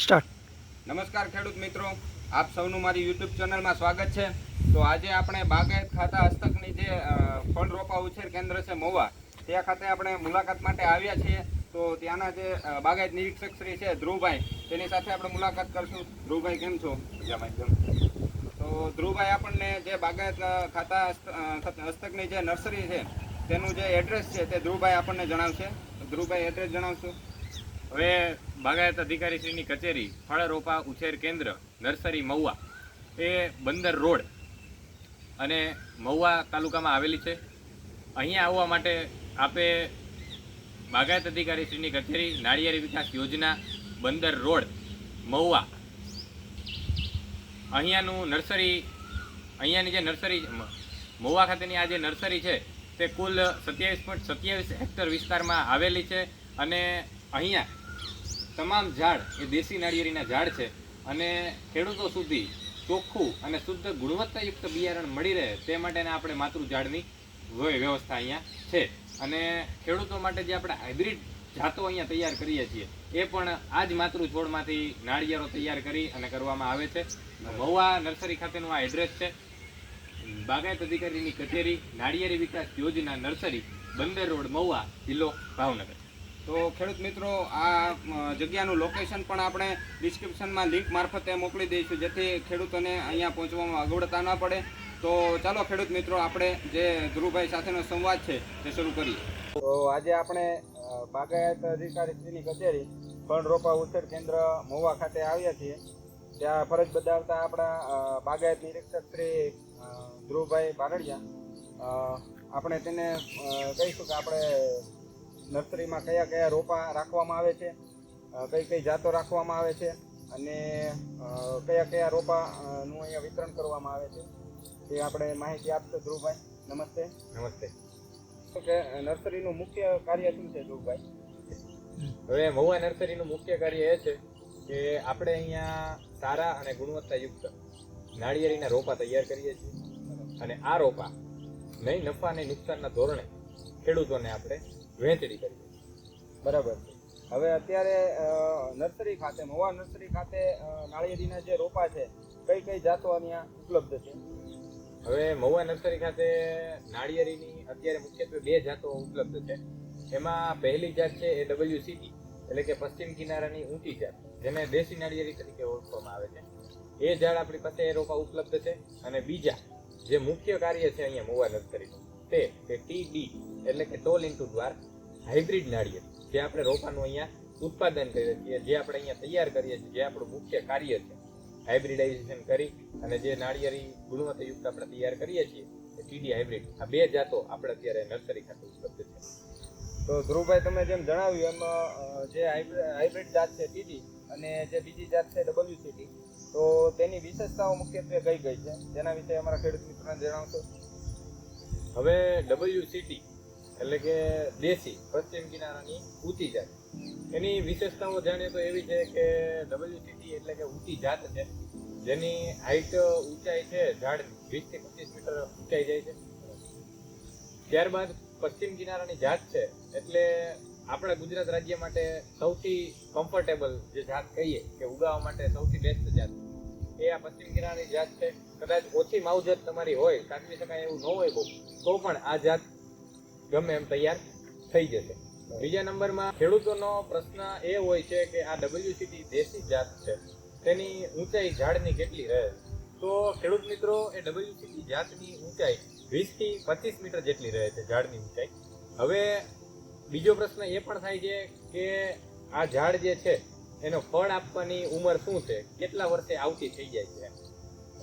Start. નમસ્કાર ખેડૂત મિત્રો આપ સૌનું મારી યુટ્યુબ ચેનલમાં સ્વાગત છે. તો આજે આપણે બાગાયત ખાતા હસ્તકની જે ફળ રોપા ઉછેર કેન્દ્ર છે મોવા ત્યાં ખાતે આપણે મુલાકાત માટે આવ્યા છીએ. તો ત્યાંના જે બાગાયત નિરીક્ષક શ્રી છે ધ્રુવભાઈ તેની સાથે આપણે મુલાકાત કરશું. ધ્રુવભાઈ કેમ છો? મજામાં તો ધ્રુવભાઈ આપણને જે બાગાયત ખાતા હસ્તકની જે નર્સરી છે તેનું જે એડ્રેસ છે તે ધ્રુવભાઈ આપણને જણાવશે. ધ્રુવભાઈ એડ્રેસ જણાવશું? હવે બાગાયત અધિકારીશ્રીની કચેરી, ફળ રોપા ઉછેર કેન્દ્ર, નર્સરી મહુવા, એ બંદર રોડ અને મહુવા તાલુકામાં આવેલી છે. અહીંયા આવવા માટે આપે બાગાયત અધિકારીશ્રીની કચેરી, નાળિયેરી વિકાસ યોજના, બંદર રોડ, મહુવા. અહીંયાનું નર્સરી, અહીંયાની જે નર્સરી મહુવા ખાતેની આ જે નર્સરી છે, તે કુલ સત્યાવીસ પોઈન્ટ સત્યાવીસ હેક્ટર વિસ્તારમાં આવેલી છે અને અહીંયા તમામ ઝાડ, એ દેશી નાળિયેરીના ઝાડ છે, અને ખેડૂતો સુધી ચોખ્ખું અને શુદ્ધ ગુણવત્તાયુક્ત બિયારણ મળી રહે, તે માટેના આપણે માતૃ ઝાડની વ્ય- વ્યવસ્થા અહીંયા છે. અને ખેડૂતો માટે જે આપણે હાઇબ્રિડ જાતો અહીંયા તૈયાર કરીએ છીએ, એ પણ આ જ માતૃ છોડમાંથી નાળિયેરો તૈયાર કરી અને કરવામાં આવે છે. મહુવા નર્સરી ખાતેનું આ એડ્રેસ છે. બાગાયત અધિકારીની કચેરી, નાળિયેરી વિકાસ યોજના નર્સરી, બંદર રોડ, મહુવા, જિલ્લો ભાવનગર. તો ખેડૂત મિત્રો, આ જગ્યાનું લોકેશન પણ આપણે ડિસ્ક્રિપ્શનમાં લિંક મારફતે મોકલી દઈશું, જેથી ખેડૂતોને અહીંયા પહોંચવામાં અગવડતા ન પડે. તો ચાલો ખેડૂત મિત્રો, આપણે જે ધ્રુવભાઈ સાથેનો સંવાદ છે, તે શરૂ કરીએ. તો આજે આપણે બાગાયત અધિકારીશ્રીની કચેરી ફળ રોપા ઉછેર કેન્દ્ર મોવા ખાતે આવ્યા છીએ. ત્યાં ફરજ બજાવતા આપણા બાગાયત નિરીક્ષક શ્રી ધ્રુવભાઈ બારડિયા આપણે તેને કહીશું કે આપણે નર્સરીમાં કયા કયા રોપા રાખવામાં આવે છે કઈ કઈ જાતો રાખવામાં આવે છે અને કયા કયા રોપાનું અહીંયા વિતરણ કરવામાં આવે છે તે આપણે માહિતી આપશો ધ્રુવભાઈ. નમસ્તે. નમસ્તે. તો કે નર્સરીનું મુખ્ય કાર્ય શું છે ધ્રુવભાઈ? હવે મહુવા નર્સરીનું મુખ્ય કાર્ય એ છે કે આપણે અહીંયા સારા અને ગુણવત્તાયુક્ત નાળિયેરીના રોપા તૈયાર કરીએ છીએ. અને આ રોપા નહીં નફા અને નુકસાનના ધોરણે ખેડૂતોને આપણે વહેંચણી કરી બરાબર. છે હવે અત્યારે નર્સરી ખાતે મવા નર્સરી ખાતે નાળિયેરીના જે રોપા છે કઈ કઈ જાતો અહીંયા ઉપલબ્ધ છે? હવે મહુવા નર્સરી ખાતે નાળિયેરીની અત્યારે મુખ્યત્વે બે જાતો ઉપલબ્ધ છે. એમાં પહેલી જાત છે એ ડબલ્યુ સીટી એટલે કે પશ્ચિમ કિનારાની ઊંચી જાત જેને દેશી નાળિયેરી તરીકે ઓળખવામાં આવે છે. એ ઝાડ આપણી પાસે એ રોપા ઉપલબ્ધ છે. અને બીજા જે મુખ્ય કાર્ય છે અહીંયા મહુવા નર્સરીનું તે ટી ડી એટલે કે ટોલ ઇન્ટુ દ્વાર હાઇબ્રિડ નાળિયેર, જે આપણે રોપાનું અહીંયા ઉત્પાદન કરીએ છીએ જે આપણે અહીંયા તૈયાર કરીએ છીએ, જે આપણું મુખ્ય કાર્ય છે. હાઇબ્રિડાઇઝેશન કરી અને જે નાળિયેરી ગુણવત્તાયુક્ત આપણે તૈયાર કરીએ છીએ, એ ટીડી હાઇબ્રિડ આ બે જાતો આપણે અત્યારે નર્સરી ખાતે ઉપલબ્ધ છે. તો ધ્રુવભાઈ, તમે જેમ જણાવ્યું, એમ જે હાઇબ્રિડ જાત છે ટીડી અને જે બીજી જાત છે ડબલ્યુસીટી તો તેની વિશેષતાઓ મુખ્યત્વે કઈ કઈ છે? તેના વિશે અમારા ખેડૂત મિત્રોને જણાવશો? હવે ડબલ્યુ સિટી એટલે કે દેશી, પશ્ચિમ કિનારાની ઊંચી જાત. એની વિશેષતાઓ જાણીએ તો એવી છે કે ડબલ્યુસીટી એટલે કે ઊંચી જાત છે, જેની હાઈટ ઊંચાઈ છે ઝાડની વીસથી પચીસ મીટર ઊંચાઈ જાય છે. ત્યારબાદ પશ્ચિમ કિનારાની જાત છે, એટલે આપણા ગુજરાત રાજ્ય માટે સૌથી કમ્ફર્ટેબલ જે જાત કહીએ કે ઉગાવવા માટે સૌથી બેસ્ટ જાત. એ આ પશ્ચિમ કિનારાની જાત છે. કદાચ ઓછી માવજત તમારી હોય સાચવી શકાય એવું ન હોય બહુ, તો પણ આ જાત ગમે એમ તૈયાર થઈ જશે. બીજા નંબરમાં ખેડૂતોનો પ્રશ્ન એ હોય છે કે આ ડબલ્યુસીટી દેશી જાત છે. તેની ઊંચાઈ ઝાડની કેટલી રહે? તો ખેડૂત મિત્રો, એ ડબલ્યુસીટી જાતની ઊંચાઈ વીસથી પચીસ મીટર જેટલી રહે છે ઝાડની ઊંચાઈ. હવે બીજો પ્રશ્ન એ પણ થાય છે કે આ ઝાડ જે છે, એનો ફળ આપવાની ઉંમર શું છે? કેટલા વર્ષે આવતી થઈ જાય છે?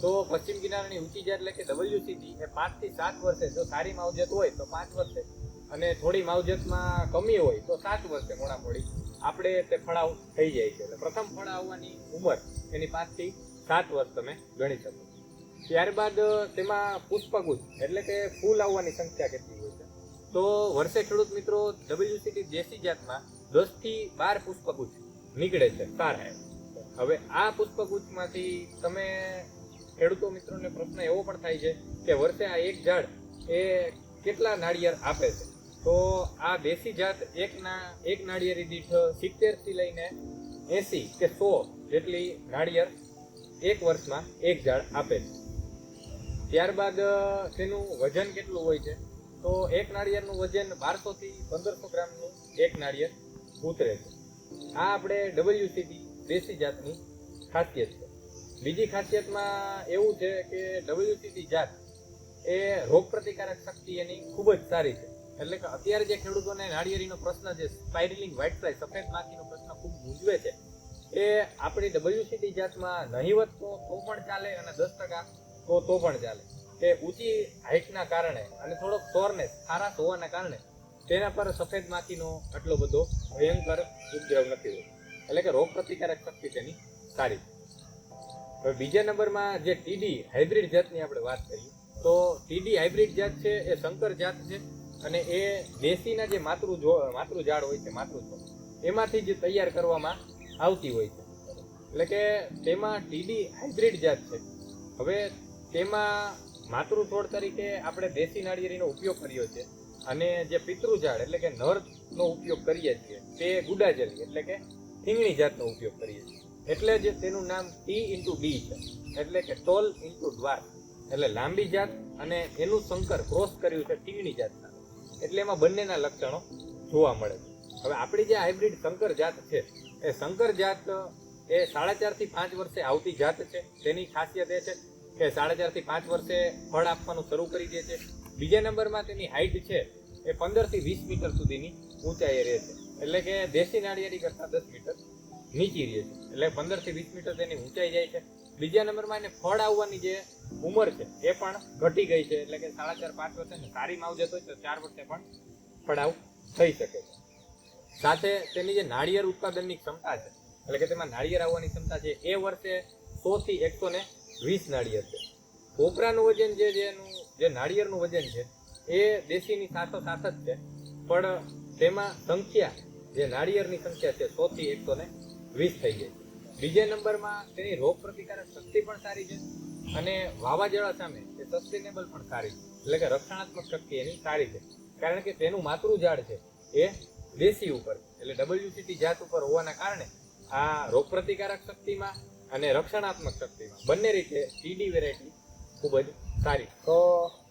તો પશ્ચિમ કિનારાની ઊંચી જાત એટલે કે ડબલ્યુસીટી એ પાંચથી સાત વર્ષે જો સારી માવજત હોય તો પાંચ વર્ષે. અને થોડી માવજતમાં કમી હોય તો સાત વર્ષે મોડા મોડી આપણે તે ફળાવ થઈ જાય છે. એટલે પ્રથમ ફળ આવવાની ઉંમર એની પાંચથી સાત વર્ષ તમે ગણી શકો ત્યારબાદ તેમાં પુષ્પગુચ્છ એટલે કે ફૂલ આવવાની સંખ્યા કેટલી હોય છે? તો વર્ષે ખેડૂત મિત્રો ડબલ્યુસીટી દેશી જાતમાં દસથી બાર પુષ્પગુચ્છ નીકળે છે, સારા. હવે આ પુષ્પગુચ્છમાંથી તમે ખેડૂતો મિત્રોને પ્રશ્ન એવો પણ થાય છે કે વર્ષે આ એક ઝાડ એ કેટલા નાળિયેર આપે છે? તો આ દેશી જાત એકના એક નાળિયેરી દીઠ સિત્તેરથી લઈને એસી કે સો જેટલી નાળિયેર એક વર્ષમાં એક ઝાડ આપે છે. ત્યારબાદ તેનું વજન કેટલું હોય છે? તો એક નાળિયેરનું વજન બારસો થી પંદરસો ગ્રામનું એક નાળિયેર ઉતરે છે. આ આપણે ડબલ્યુસીટી દેશી જાતની ખાસિયત છે. બીજી ખાસિયતમાં એવું છે કે ડબલ્યુસીટી જાત એ રોગ પ્રતિકારક શક્તિ એની ખૂબ જ સારી છે. એટલે કે અત્યારે જે ખેડૂતોને નાળિયેરીનો પ્રશ્ન જે સ્પાઇરલિંગ વ્હાઇટ ફ્લાય સફેદ માખીનો પ્રશ્ન ખૂબ મૂંઝવે છે. એ આપણી ડબલ્યુસીટી જાતમાં નહીવત તો તો પણ ચાલે અને દસ ટકા તો તો પણ ચાલે. કે ઊંચી હાઇટના કારણે અને થોડોક સોરનેસ ખારાશ હોવાના કારણે તેના પર સફેદ માખીનો આટલો બધો ભયંકર ઉપદ્રવ નથી હોતો. એટલે કે રોગ પ્રતિકારક શક્તિ તેની સારી. હવે બીજા નંબરમાં જે ટીડી હાઇબ્રિડ જાતની આપણે વાત કરીએ તો ટીડી હાઇબ્રિડ જાત છે એ શંકર જાત છે. અને એ દેશીના જે માતૃ જો માતૃ ઝાડ હોય છે, માતૃ એમાંથી જ તૈયાર કરવામાં આવતી હોય છે. એટલે કે તેમાં ટીડી હાઇબ્રિડ જાત છે. હવે તેમાં માતૃ છોડ તરીકે આપણે દેશી નાળિયેરીનો ઉપયોગ કર્યો છે અને જે પિતૃ ઝાડ એટલે કે નરનો ઉપયોગ કરીએ છીએ, તે ગુડાજલી એટલે કે થીંગણી જાતનો ઉપયોગ કરીએ છીએ. એટલે જે તેનું નામ ટી ઇન્ટુ ડી છે, એટલે કે ટોલ ઇન્ટુ દ્વાર. એટલે લાંબી જાત અને એનું સંકર ક્રોસ કર્યું છે ટીંગણી જાત એટલે એમાં બંનેના લક્ષણો જોવા મળે છે. હવે આપણી જે હાઇબ્રિડ શંકર જાત છે, એ શંકર જાત, એ સાડા ચારથી પાંચ વર્ષે આવતી જાત છે. તેની ખાસિયત એ છે કે સાડા ચારથી પાંચ વર્ષે ફળ આપવાનું શરૂ કરી દે છે. બીજા નંબરમાં તેની હાઇટ છે એ પંદરથી વીસ મીટર સુધીની ઊંચાઈ રહે છે. એટલે કે દેશી નાળિયેરી કરતાં દસ મીટર નીચી રહે છે. એટલે પંદરથી વીસ મીટર તેની ઊંચાઈ જાય છે. બીજા નંબરમાં એને ફળ આવવાની જે ઉંમર છે, એ પણ ઘટી ગઈ છે. એટલે કે સાડા ચાર, પાંચ વર્ષે સારી માવ જતો તો ચાર વર્ષે પણ ફળાવ થઈ શકે છે. સાથે તેની જે નાળિયેર ઉત્પાદનની ક્ષમતા છે, એટલે કે તેમાં નાળિયેર આવવાની ક્ષમતા છે, એ વર્ષે સો થી એકસો ને વીસ નાળિયેર છે. કોપરાનું વજન જે એનું, જે નાળિયેરનું વજન છે, એ દેશીની સાથોસાથ જ છે. પણ તેમાં સંખ્યા, જે નાળિયેરની સંખ્યા છે, સો થી એકસો ને વીસ થઈ જાય છે. બીજા નંબરમાં તેની રોગ પ્રતિકારક શક્તિ પણ સારી છે અને વાવાઝોડા સામે એ સસ્ટેનેબલ પણ સારી છે. એટલે કે રક્ષણાત્મક શક્તિ એની સારી છે. કારણ કે તેનું માતૃ ઝાડ છે એ દેશી ઉપર. એટલે ડબલ્યુસીટી જાત ઉપર હોવાના કારણે આ રોગ પ્રતિકારક શક્તિમાં અને રક્ષણાત્મક શક્તિમાં બંને રીતે ટીડી વેરાયટી ખૂબ જ સારી તો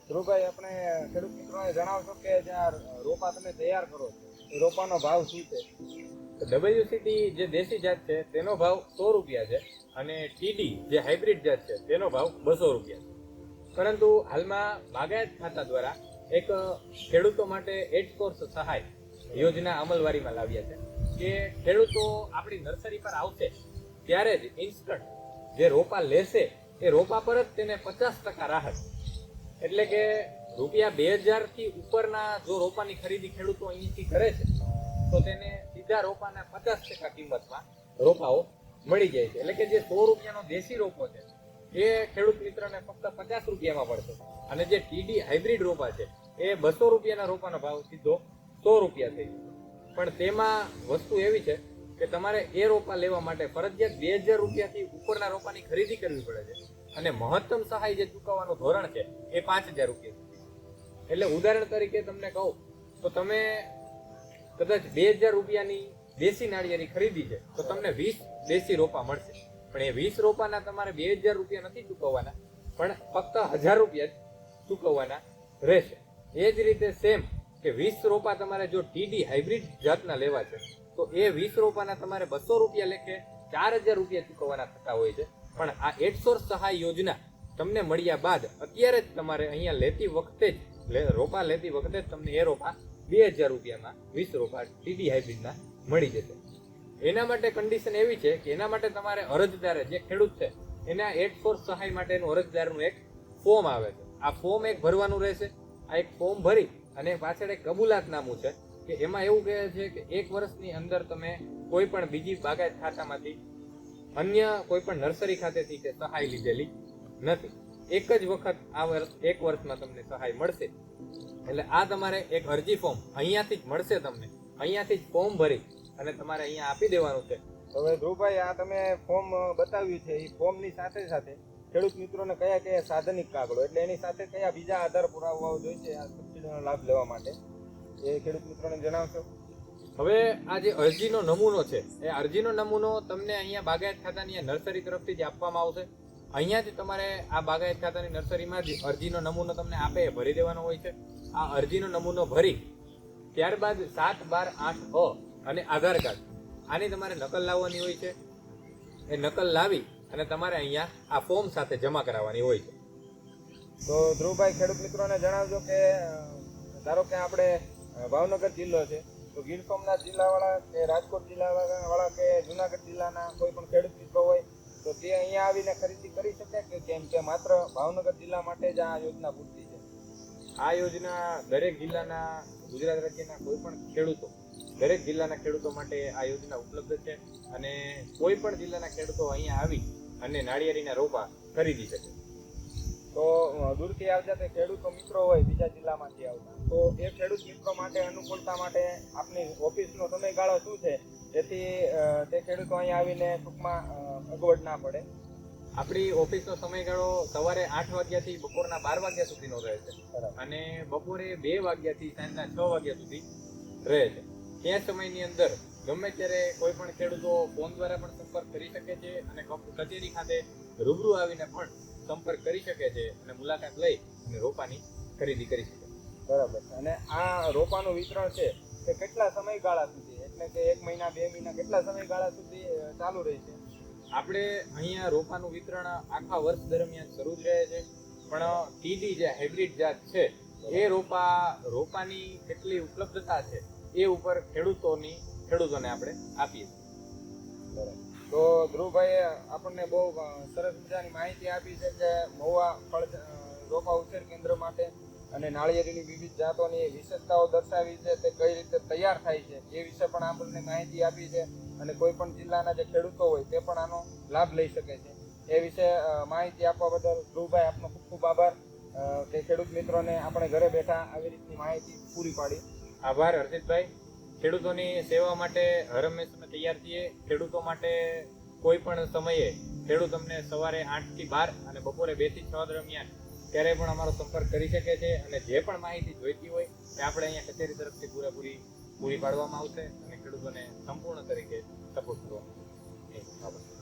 ધ્રુવભાઈ, આપણે ખેડૂત મિત્રોને જણાવશો કે જ્યાં રોપા તમે તૈયાર કરો છો રોપાનો ભાવ શું છે? ડબલ્યુસીટી જે દેશી જાત છે, તેનો ભાવ સો રૂપિયા છે અને ટીડી જે હાઇબ્રિડ જાત છે, તેનો ભાવ બસો રૂપિયા છે. પરંતુ હાલમાં બાગાયત ખાતા દ્વારા એક ખેડૂતો માટે એડ કોર્સ સહાય યોજના અમલવારીમાં લાવ્યા છે કે ખેડૂતો આપણી નર્સરી પર આવશે ત્યારે જ ઇન્સ્ટન્ટ જે રોપા લેશે, એ રોપા પર જ તેને પચાસ ટકા રાહત. એટલે કે રૂપિયા બે હજારથી ઉપરના જો રોપાની ખરીદી ખેડૂતો અહીંથી કરે છે, તો તેને સીધા રોપાના પચાસ ટકા કિંમતમાં રોપાઓ મળી જાય છે. એટલે કે જે સો રૂપિયાનો દેશી રોપો છે, એ ખેડૂત મિત્રને ફક્ત પચાસ રૂપિયામાં પડશે અને જે ટીડી હાઇબ્રિડ રોપા છે, એ બસો રૂપિયાના રોપાનો ભાવ સીધો સો રૂપિયા થઈ પણ તેમાં વસ્તુ એવી છે કે તમારે એ રોપા લેવા માટે ફરજિયાત બે હજાર રૂપિયાથી ઉપરના રોપાની ખરીદી કરવી પડે છે. અને મહત્તમ સહાય જે ચૂકવવાનું ધોરણ છે, એ પાંચ હજાર રૂપિયા એટલે ઉદાહરણ તરીકે તમને કહું, તો તમે કદાચ બે હજાર રૂપિયાની દેશી નાળિયેરી ખરીદી છે, તો તમને વીસ દેશી રોપા મળશે. પણ એ વીસ રોપાના તમારે બે હજાર રૂપિયા નથી ચૂકવવાના, પણ ફક્ત હજાર રૂપિયા ચૂકવવાના રહેશે. એ જ રીતે સેમ કે વીસ રોપા તમારે જો ટીડી હાઇબ્રિડ જાતના લેવા છે, તો એ વીસ રોપાના તમારે બસો રૂપિયા લેખે ચાર હજાર રૂપિયા ચૂકવવાના થતા હોય છે. પણ આ એડસો સહાય યોજના તમને મળ્યા બાદ અત્યારે જ તમારે અહીંયા લેતી વખતે જ રોપા લેતી વખતે જ તમને એ રોપા બે હજાર રૂપિયામાં વીસ રોપા ટીડી હાઇબ્રિડના મળી જશે. એના માટે કન્ડિશન એવી છે કે એના માટે તમારે અરજદારે જે ખેડૂત છે, એના એડફોર્સ સહાય માટેનું અરજદારનું એક ફોર્મ આવે છે. આ ફોર્મ એક ભરવાનું રહેશે. આ એક ફોર્મ ભરી અને પાછળ એક કબૂલાતનામું છે કે એમાં એવું કહે છે કે એક વર્ષની અંદર તમે કોઈ પણ બીજી બાગાયત ખાતામાંથી અન્ય કોઈ પણ નર્સરી ખાતેથી કે સહાય લીધેલી નથી. એક જ વખત આ વર્ષ એક વર્ષમાં તમને સહાય મળશે. એટલે આ તમારે એક અરજી ફોર્મ અહીંયાથી જ મળશે તમને. અહીંયાથી જ ફોર્મ ભરી અને તમારે અહીંયા આપી દેવાનું છે. હવે ધ્રુવભાઈ આ તમે ફોર્મ બતાવ્યું છે એ ફોર્મની સાથે સાથે ખેડૂત મિત્રોને કયા કયા સાધનિક કાગળો એટલે એની સાથે કયા બીજા આધાર પુરાવાઓ છે આ સબસિડીનો લાભ લેવા માટે? એ ખેડૂત મિત્રોને જણાવશો. હવે આ જે અરજીનો નમૂનો છે એ અરજીનો નમૂનો તમને અહીંયા બાગાયત ખાતાની નર્સરી તરફથી જ આપવામાં આવશે. અહીંયા જ તમારે આ બાગાયત ખાતાની નર્સરીમાં જ અરજીનો નમૂનો તમને આપે એ ભરી દેવાનો હોય છે. આ અરજીનો નમૂનો ભરી ત્યારબાદ સાત બાર આઠ અ અને આધાર કાર્ડ. આની તમારે નકલ લાવવાની હોય છે. એ નકલ લાવી અને તમારે અહીંયા આ ફોર્મ સાથે જમા કરાવવાની હોય છે. તો ધ્રુવભાઈ, ખેડૂત મિત્રોને જણાવજો કે ધારો કે આપણે ભાવનગર જિલ્લો છે, તો ગીર સોમનાથ જિલ્લાવાળા કે રાજકોટ જિલ્લાવાળા કે જુનાગઢ જિલ્લાના કોઈ પણ ખેડૂત મિત્રો હોય, તો તે અહીંયા આવીને ખરીદી કરી શકે કે કેમ કે માત્ર ભાવનગર જિલ્લા માટે જ આ યોજના પૂરતી આ યોજના દરેક જિલ્લાના, ગુજરાત રાજ્યના કોઈ પણ ખેડૂતો, દરેક જિલ્લાના ખેડૂતો માટે આ યોજના ઉપલબ્ધ છે અને કોઈ પણ જિલ્લાના ખેડૂતો અહીંયા આવી અને નાળિયેરીના રોપા ખરીદી શકે. તો દૂરથી આવતા તે ખેડૂતો મિત્રો હોય બીજા જિલ્લામાંથી આવતા, તો એ ખેડૂત મિત્રો માટે અનુકૂળતા માટે આપની ઓફિસનો સમયગાળો શું છે? જેથી તે ખેડૂતો અહીંયા આવીને ટૂંકમાં અગવડ ના પડે. આપણી ઓફિસનો સમયગાળો સવારે આઠ વાગ્યાથી બપોરના બાર વાગ્યા સુધીનો રહે છે. અને બપોરે બે વાગ્યાથી સાંજના છ વાગ્યા સુધી રહે છે. ત્યાં સમયની અંદર ગમે ત્યારે કોઈ પણ ખેડૂતો ફોન દ્વારા પણ સંપર્ક કરી શકે છે અને કચેરી ખાતે રૂબરૂ આવીને પણ સંપર્ક કરી શકે છે અને મુલાકાત લઈ અને રોપાની ખરીદી કરી શકે બરાબર અને આ રોપાનું વિતરણ છે તે કેટલા સમયગાળા સુધી? એટલે કે એક મહિના બે મહિના કેટલા સમયગાળા સુધી ચાલુ ચાલુ રહેશે આપણે અહીંયા રોપાનું વિતરણ આખા વર્ષ દરમિયાન શરૂ જ રહે છે. પણ ટીડી જે હાઇબ્રિડ જાત છે, એ રોપા, રોપાની કેટલી ઉપલબ્ધતા છે, એ ઉપર ખેડૂતોની, ખેડૂતોને આપણે આપીએ છીએ. તો ધ્રુવભાઈએ આપણને બહુ સરસ મજાની માહિતી આપી છે કે મહુવા ફળ રોપા ઉછેર કેન્દ્ર માટે અને નાળિયેરીની વિવિધ જાતોની વિશેષતાઓ દર્શાવી છે, તે કઈ રીતે તૈયાર થાય છે, એ વિશે પણ આપણને માહિતી આપી છે. અને કોઈ પણ જિલ્લાના જે ખેડૂતો હોય તે પણ આનો લાભ લઈ શકે છે. એ વિશે માહિતી આપવા બદલ ધ્રુવભાઈ આપનો ખૂબ ખૂબ આભાર. કે ખેડૂત મિત્રોને આપણે ઘરે બેઠા આવી રીતની માહિતી પૂરી પાડી. આભાર, હર્ષિતભાઈ. ખેડૂતોની સેવા માટે હર હંમેશ અમે તૈયાર છીએ. ખેડૂતો માટે કોઈ પણ સમયે ખેડૂત અમને સવારે આઠથી બાર અને બપોરે બેથી છ દરમિયાન ક્યારેય પણ અમારો સંપર્ક કરી શકે છે. અને જે પણ માહિતી જોઈતી હોય તે આપણે અહીંયા કચેરી તરફથી પૂરેપૂરી પૂરી પાડવામાં આવશે અને ખેડૂતોને સંપૂર્ણ તરીકે સપોર્ટ કરવામાં આવશે.